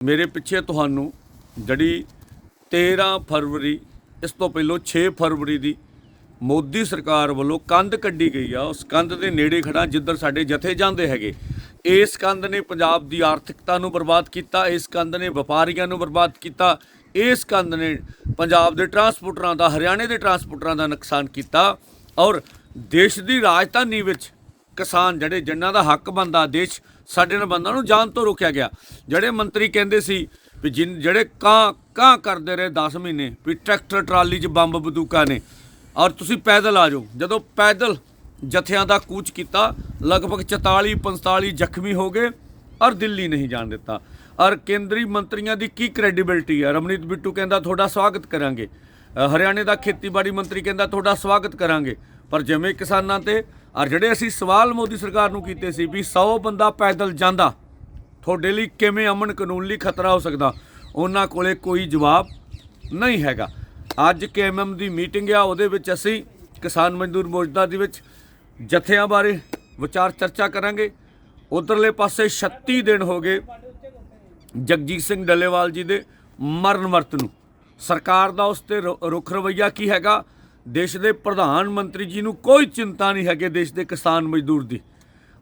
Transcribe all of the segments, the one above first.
ਮੇਰੇ ਪਿੱਛੇ ਤੁਹਾਨੂੰ ਜਿਹੜੀ 13 ਫਰਵਰੀ, ਇਸ ਤੋਂ ਪਹਿਲਾਂ 6 ਫਰਵਰੀ ਦੀ ਮੋਦੀ ਸਰਕਾਰ ਵੱਲੋਂ ਕੰਧ ਕੱਢੀ ਗਈ ਆ। ਉਸ ਕੰਧ ਦੇ ਨੇੜੇ ਖੜਾ ਜਿੱਧਰ ਸਾਡੇ ਜਥੇ ਜਾਂਦੇ ਹੈਗੇ। ਇਸ ਕੰਧ ਨੇ ਪੰਜਾਬ ਦੀ ਆਰਥਿਕਤਾ ਨੂੰ ਬਰਬਾਦ ਕੀਤਾ, ਇਸ ਕੰਧ ਨੇ ਵਪਾਰੀਆਂ ਨੂੰ ਬਰਬਾਦ ਕੀਤਾ, ਇਸ ਕੰਧ ਨੇ ਪੰਜਾਬ ਦੇ ਟਰਾਂਸਪੋਰਟਰਾਂ ਦਾ, ਹਰਿਆਣੇ ਦੇ ਟਰਾਂਸਪੋਰਟਰਾਂ ਦਾ ਨੁਕਸਾਨ ਕੀਤਾ ਔਰ ਦੇਸ਼ ਦੀ ਰਾਜਧਾਨੀ ਵਿੱਚ ਕਿਸਾਨ ਜਿਹੜੇ ਜਿਨ੍ਹਾਂ ਦਾ ਹੱਕ ਬੰਦਾ ਦੇਸ਼ ਸਾਡੇ ਨਾਲ ਬੰਦਾ ਨੂੰ ਜਾਣ ਤੋਂ ਰੋਕਿਆ ਗਿਆ। ਜਿਹੜੇ ਮੰਤਰੀ ਕਹਿੰਦੇ ਸੀ ਵੀ ਜਿਨ, ਜਿਹੜੇ ਕਾਂ ਕਾਂ ਕਰਦੇ ਰਹੇ 10 ਮਹੀਨੇ, ਵੀ ਟਰੈਕਟਰ, ਟਰਾਲੀ 'ਚ ਬੰਬ ਬੰਦੂਕਾਂ ਨੇ, ਔਰ ਤੁਸੀਂ ਪੈਦਲ ਆ ਜਾਓ। ਜਦੋਂ ਪੈਦਲ ਜਥਿਆਂ ਦਾ ਕੂਚ ਕੀਤਾ, ਲਗਭਗ 44 45 ਜ਼ਖਮੀ ਹੋ ਗਏ ਔਰ ਦਿੱਲੀ ਨਹੀਂ ਜਾਣ ਦਿੱਤਾ। ਔਰ ਕੇਂਦਰੀ ਮੰਤਰੀਆਂ ਦੀ ਕੀ ਕ੍ਰੈਡੀਬਿਲਟੀ ਹੈ ਰਮਨੀਤ ਬਿੱਟੂ ਕਹਿੰਦਾ, ਤੁਹਾਡਾ ਸਵਾਗਤ ਕਰਾਂਗੇ। ਹਰਿਆਣੇ ਦਾ ਖੇਤੀਬਾੜੀ ਮੰਤਰੀ ਕਹਿੰਦਾ, ਤੁਹਾਡਾ ਸਵਾਗਤ ਕਰਾਂਗੇ। ਪਰ ਜਿਵੇਂ ਕਿਸਾਨਾਂ ਤੇ ਔਰ ਜਿਹੜੇ ਅਸੀਂ ਸਵਾਲ ਮੋਦੀ ਸਰਕਾਰ ਨੂੰ ਕੀਤੇ ਸੀ ਵੀ 100 ਬੰਦਾ ਪੈਦਲ ਜਾਂਦਾ, ਤੁਹਾਡੇ ਲਈ ਕਿਵੇਂ ਅਮਨ ਕਾਨੂੰਨ ਲਈ ਖਤਰਾ ਹੋ ਸਕਦਾ? ਉਹਨਾਂ ਕੋਲੇ ਕੋਈ ਜਵਾਬ ਨਹੀਂ ਹੈਗਾ। ਅੱਜ ਕੇਐਮਐਮ ਦੀ ਮੀਟਿੰਗ ਆ, ਉਹਦੇ ਵਿੱਚ ਅਸੀਂ ਕਿਸਾਨ ਮਜ਼ਦੂਰ ਮੋਰਚਾ ਦੇ ਵਿੱਚ ਜਥਿਆਂ ਬਾਰੇ ਵਿਚਾਰ ਚਰਚਾ ਕਰਾਂਗੇ। ਉਧਰਲੇ ਪਾਸੇ 36 ਦਿਨ ਹੋ ਗਏ ਜਗਜੀਤ ਸਿੰਘ ਡੱਲੇਵਾਲ ਜੀ ਦੇ ਮਰਨ ਵਰਤ ਨੂੰ। ਸਰਕਾਰ ਦਾ ਉਸ ਤੇ ਰੁ- ਰੁਖ ਰਵਈਆ ਕੀ ਹੈਗਾ? ਦੇਸ਼ ਦੇ ਪ੍ਰਧਾਨ ਮੰਤਰੀ ਜੀ ਨੂੰ ਕੋਈ ਚਿੰਤਾ ਨਹੀਂ ਹੈਗੇ ਦੇਸ਼ ਦੇ ਕਿਸਾਨ ਮਜ਼ਦੂਰ ਦੀ।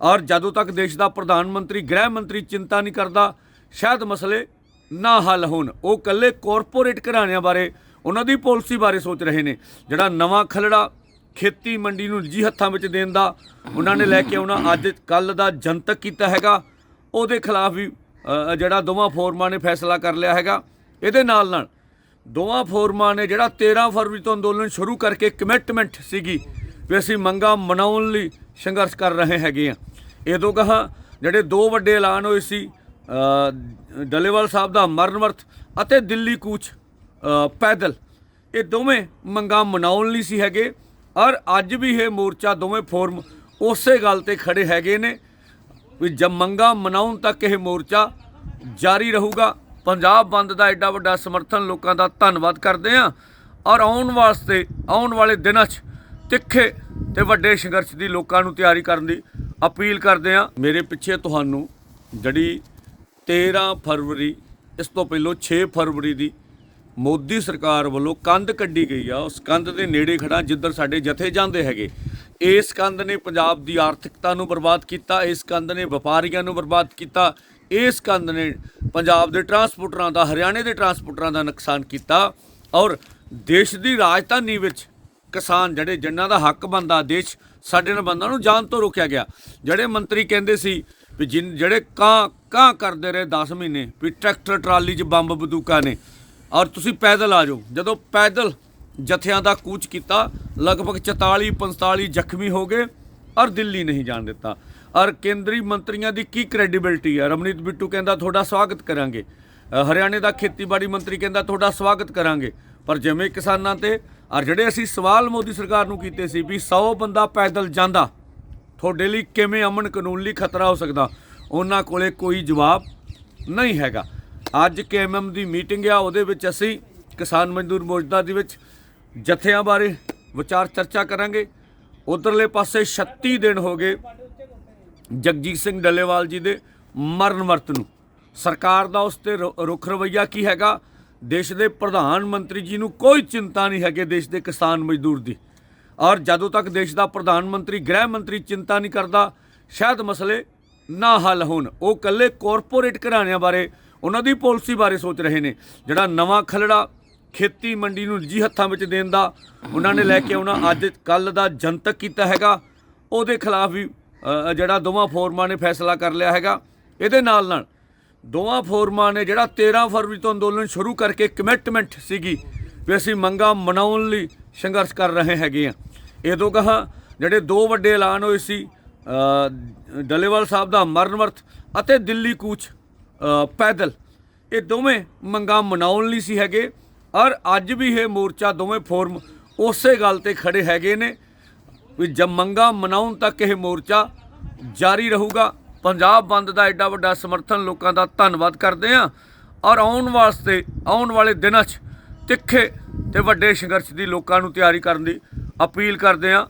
ਔਰ ਜਦੋਂ ਤੱਕ ਦੇਸ਼ ਦਾ ਪ੍ਰਧਾਨ ਮੰਤਰੀ, ਗ੍ਰਹਿ ਮੰਤਰੀ ਚਿੰਤਾ ਨਹੀਂ ਕਰਦਾ, ਸ਼ਾਇਦ ਮਸਲੇ ਨਾ ਹੱਲ ਹੋਣ। ਉਹ ਕੱਲੇ ਕਾਰਪੋਰੇਟ ਘਰਾਣਿਆਂ ਬਾਰੇ, ਉਹਨਾਂ ਦੀ ਪਾਲਿਸੀ ਬਾਰੇ ਸੋਚ ਰਹੇ ਨੇ। ਜਿਹੜਾ ਨਵਾਂ ਖਲੜਾ ਖੇਤੀ ਮੰਡੀ ਨੂੰ ਨਿੱਜੀ ਹੱਥਾਂ ਵਿੱਚ ਦੇਣ ਦਾ ਉਹਨਾਂ ਨੇ ਲੈ ਕੇ ਆਉਣਾ, ਅੱਜ ਕੱਲ ਦਾ ਜਨਤਕ ਕੀਤਾ ਹੈਗਾ। ਉਹਦੇ ਖਿਲਾਫ ਵੀ ਜਿਹੜਾ ਦੋਵਾਂ ਫੋਰਮਾਂ ਨੇ ਫੈਸਲਾ ਕਰ ਲਿਆ ਹੈਗਾ। ਇਹਦੇ ਨਾਲ ਨਾਲ ਦੋਵਾਂ ਫੋਰਮਾਂ ਨੇ ਜਿਹੜਾ 13 ਫਰਵਰੀ ਤੋਂ ਅੰਦੋਲਨ ਸ਼ੁਰੂ ਕਰਕੇ ਕਮਿਟਮੈਂਟ ਸੀਗੀ ਵੀ ਅਸੀਂ ਮੰਗਾਂ ਮਨਾਉਣ ਲਈ ਸੰਘਰਸ਼ ਕਰ ਰਹੇ ਹੈਗੇ ਆ ਇਹਦੋਂ ਕਹਾ ਜਿਹੜੇ ਦੋ ਵੱਡੇ ਐਲਾਨ ਹੋਏ ਸੀ ਅ, ਡੱਲੇਵਾਲ ਸਾਹਿਬ ਦਾ ਮਰਨ ਵਰਤ ਅਤੇ ਦਿੱਲੀ ਕੂਚ ਪੈਦਲ ਇਹ ਦੋਵੇਂ ਮੰਗਾਂ ਮਨਾਉਣ ਲਈ ਸੀ ਹੈਗੇ। ਔਰ ਅੱਜ ਵੀ ਇਹ ਮੋਰਚਾ ਦੋਵੇਂ ਫੋਰਮ ਉਸੇ ਗੱਲ ਤੇ ਖੜੇ ਹੈਗੇ ਨੇ ਵੀ ਜਦ ਮੰਗਾਂ ਮਨਾਉਣ ਤੱਕ ਇਹ ਮੋਰਚਾ ਜਾਰੀ ਰਹੂਗਾ। ਪੰਜਾਬ ਬੰਦ ਦਾ ਐਡਾ ਵੱਡਾ ਸਮਰਥਨ ਲੋਕਾਂ ਦਾ ਧੰਨਵਾਦ ਕਰਦੇ ਆ ਔਰ ਆਉਣ ਵਾਸਤੇ, ਆਉਣ ਵਾਲੇ ਦਿਨਾਂ 'ਚ ਤਿੱਖੇ ਤੇ ਵੱਡੇ ਸੰਘਰਸ਼ ਦੀ ਲੋਕਾਂ ਨੂੰ ਤਿਆਰੀ ਕਰਨ ਦੀ ਅਪੀਲ ਕਰਦੇ ਆ ਮੇਰੇ ਪਿੱਛੇ ਤੁਹਾਨੂੰ ਜਿਹੜੀ 13 ਫਰਵਰੀ, ਇਸ ਤੋਂ ਪਹਿਲਾਂ 6 ਫਰਵਰੀ ਦੀ ਮੋਦੀ ਸਰਕਾਰ ਵੱਲੋਂ ਕੰਧ ਕੱਢੀ ਗਈ ਆ। ਉਸ ਕੰਧ ਦੇ ਨੇੜੇ ਖੜਾ ਜਿੱਧਰ ਸਾਡੇ ਜਥੇ ਜਾਂਦੇ ਹੈਗੇ। ਇਸ ਕੰਧ ਨੇ ਪੰਜਾਬ ਦੀ ਆਰਥਿਕਤਾ ਨੂੰ ਬਰਬਾਦ ਕੀਤਾ, ਇਸ ਕੰਧ ਨੇ ਵਪਾਰੀਆਂ ਨੂੰ ਬਰਬਾਦ ਕੀਤਾ, ਇਸ ਕੰਧ ਨੇ ਪੰਜਾਬ ਦੇ ਟਰਾਂਸਪੋਰਟਰਾਂ ਦਾ, ਹਰਿਆਣੇ ਦੇ ਟਰਾਂਸਪੋਰਟਰਾਂ ਦਾ ਨੁਕਸਾਨ ਕੀਤਾ ਔਰ ਦੇਸ਼ ਦੀ ਰਾਜਧਾਨੀ ਵਿੱਚ ਕਿਸਾਨ ਜਿਹੜੇ, ਜਿਨ੍ਹਾਂ ਦਾ ਹੱਕ ਬੰਦਾ ਦੇਸ਼ ਸਾਡੇ ਨਾਲ ਬੰਦਾ ਨੂੰ ਜਾਣ ਤੋਂ ਰੋਕਿਆ ਗਿਆ। ਜਿਹੜੇ ਮੰਤਰੀ ਕਹਿੰਦੇ ਸੀ ਵੀ ਜਿਨ, ਜਿਹੜੇ ਕਾਂ ਕਾਂ ਕਰਦੇ ਰਹੇ 10 ਮਹੀਨੇ, ਵੀ ਟਰੈਕਟਰ, ਟਰਾਲੀ 'ਚ ਬੰਬ ਬੰਦੂਕਾਂ ਨੇ, ਔਰ ਤੁਸੀਂ ਪੈਦਲ ਆ ਜਾਓ। ਜਦੋਂ ਪੈਦਲ ਜਥਿਆਂ ਦਾ ਕੂਚ ਕੀਤਾ, ਲਗਭਗ 44 45 ਜ਼ਖਮੀ ਹੋ ਗਏ, ਔਰ ਦਿੱਲੀ ਨਹੀਂ ਜਾਣ ਦਿੱਤਾ। ਔਰ ਕੇਂਦਰੀ ਮੰਤਰੀਆਂ ਦੀ ਕੀ ਕ੍ਰੈਡੀਬਿਲਟੀ ਹੈ ਰਮਨੀਤ ਬਿੱਟੂ ਕਹਿੰਦਾ ਤੁਹਾਡਾ ਸਵਾਗਤ ਕਰਾਂਗੇ। ਹਰਿਆਣੇ ਦਾ ਖੇਤੀਬਾੜੀ ਮੰਤਰੀ ਕਹਿੰਦਾ ਤੁਹਾਡਾ ਸਵਾਗਤ ਕਰਾਂਗੇ। ਪਰ ਜਿਵੇਂ ਕਿਸਾਨਾਂ ਤੇ ਔਰ ਜਿਹੜੇ ਅਸੀਂ ਸਵਾਲ ਮੋਦੀ ਸਰਕਾਰ ਨੂੰ ਕੀਤੇ ਸੀ ਵੀ 100 ਬੰਦਾ ਪੈਦਲ ਜਾਂਦਾ, ਤੁਹਾਡੇ ਲਈ ਕਿਵੇਂ ਅਮਨ ਕਾਨੂੰਨ ਲਈ ਖਤਰਾ ਹੋ ਸਕਦਾ? ਉਹਨਾਂ ਕੋਲੇ ਕੋਈ ਜਵਾਬ ਨਹੀਂ ਹੈਗਾ। ਅੱਜ ਕੇਐਮਐਮ ਦੀ ਮੀਟਿੰਗ ਆ, ਉਹਦੇ ਵਿੱਚ ਅਸੀਂ ਕਿਸਾਨ ਮਜ਼ਦੂਰ ਮੋਰਚਾ ਦੇ ਵਿੱਚ ਜਥਿਆਂ ਬਾਰੇ ਵਿਚਾਰ ਚਰਚਾ ਕਰਾਂਗੇ। ਉਧਰਲੇ ਪਾਸੇ 36 ਦਿਨ ਹੋ ਗਏ ਜਗਜੀਤ ਸਿੰਘ ਡੱਲੇਵਾਲ ਜੀ ਦੇ ਮਰਨ ਵਰਤ ਨੂੰ। ਸਰਕਾਰ ਦਾ ਉਸ ਤੇ ਰੁ- ਰੁਖ ਰਵਈਆ ਕੀ ਹੈਗਾ? ਦੇਸ਼ ਦੇ ਪ੍ਰਧਾਨ ਮੰਤਰੀ ਜੀ ਨੂੰ ਕੋਈ ਚਿੰਤਾ ਨਹੀਂ ਹੈਗੇ ਦੇਸ਼ ਦੇ ਕਿਸਾਨ ਮਜ਼ਦੂਰ ਦੀ। ਔਰ ਜਦੋਂ ਤੱਕ ਦੇਸ਼ ਦਾ ਪ੍ਰਧਾਨ ਮੰਤਰੀ, ਗ੍ਰਹਿ ਮੰਤਰੀ ਚਿੰਤਾ ਨਹੀਂ ਕਰਦਾ, ਸ਼ਾਇਦ ਮਸਲੇ ਨਾ ਹੱਲ ਹੋਣ। ਉਹ ਕੱਲੇ ਕਾਰਪੋਰੇਟ ਘਰਾਣਿਆਂ ਬਾਰੇ, ਉਹਨਾਂ ਦੀ ਪਾਲਿਸੀ ਬਾਰੇ ਸੋਚ ਰਹੇ ਨੇ। ਜਿਹੜਾ ਨਵਾਂ ਖਲੜਾ ਖੇਤੀ ਮੰਡੀ ਨੂੰ ਜੀ ਹੱਥਾਂ ਵਿੱਚ ਦੇਣ ਦਾ ਉਹਨਾਂ ਨੇ ਲੈ ਕੇ ਆਉਣਾ, ਅੱਜ ਕੱਲ ਦਾ ਜਨਤਕ ਕੀਤਾ ਹੈਗਾ, ਉਹਦੇ ਖਿਲਾਫ ਵੀ ਜਿਹੜਾ ਦੋਵਾਂ ਫੋਰਮਾਂ ਨੇ ਫੈਸਲਾ ਕਰ ਲਿਆ ਹੈਗਾ ਇਹਦੇ ਨਾਲ ਨਾਲ ਦੋਵਾਂ ਫੋਰਮਾਂ ਨੇ ਜਿਹੜਾ 13 ਫਰਵਰੀ ਤੋਂ ਅੰਦੋਲਨ ਸ਼ੁਰੂ ਕਰਕੇ ਕਮਿਟਮੈਂਟ ਸੀਗੀ ਵੀ ਅਸੀਂ ਮੰਗਾਂ ਮਨਾਉਣ ਲਈ ਸੰਘਰਸ਼ ਕਰ ਰਹੇ ਹੈਗੇ ਆ ਇਹਦੋਂ ਕਹਾ ਜਿਹੜੇ ਦੋ ਵੱਡੇ ਐਲਾਨ ਹੋਏ ਸੀ ਅ, ਡੱਲੇਵਾਲ ਸਾਹਿਬ ਦਾ ਮਰਨਵਰਤ ਅਤੇ ਦਿੱਲੀ ਕੂਚ ਪੈਦਲ ਇਹ ਦੋਵੇਂ ਮੰਗਾਂ ਮਨਾਉਣ ਲਈ ਸੀ ਹੈਗੇ ਔਰ ਅੱਜ ਵੀ ਇਹ ਮੋਰਚਾ ਦੋਵੇਂ ਫੋਰਮ ਉਸੇ ਗੱਲ ਤੇ ਖੜੇ ਹੈਗੇ ਨੇ ਵੀ ਜਦ ਮੰਗਾਂ ਮਨਾਉਣ ਤੱਕ ਇਹ ਮੋਰਚਾ ਜਾਰੀ ਰਹੂਗਾ, ਪੰਜਾਬ ਬੰਦ ਦਾ ਐਡਾ ਵੱਡਾ ਸਮਰਥਨ ਲੋਕਾਂ ਦਾ ਧੰਨਵਾਦ ਕਰਦੇ ਆ ਔਰ ਆਉਣ ਵਾਸਤੇ, ਆਉਣ ਵਾਲੇ ਦਿਨਾਂ 'ਚ ਤਿੱਖੇ ਤੇ ਵੱਡੇ ਸੰਘਰਸ਼ ਦੀ ਲੋਕਾਂ ਨੂੰ ਤਿਆਰੀ ਕਰਨ ਦੀ ਅਪੀਲ ਕਰਦੇ ਆ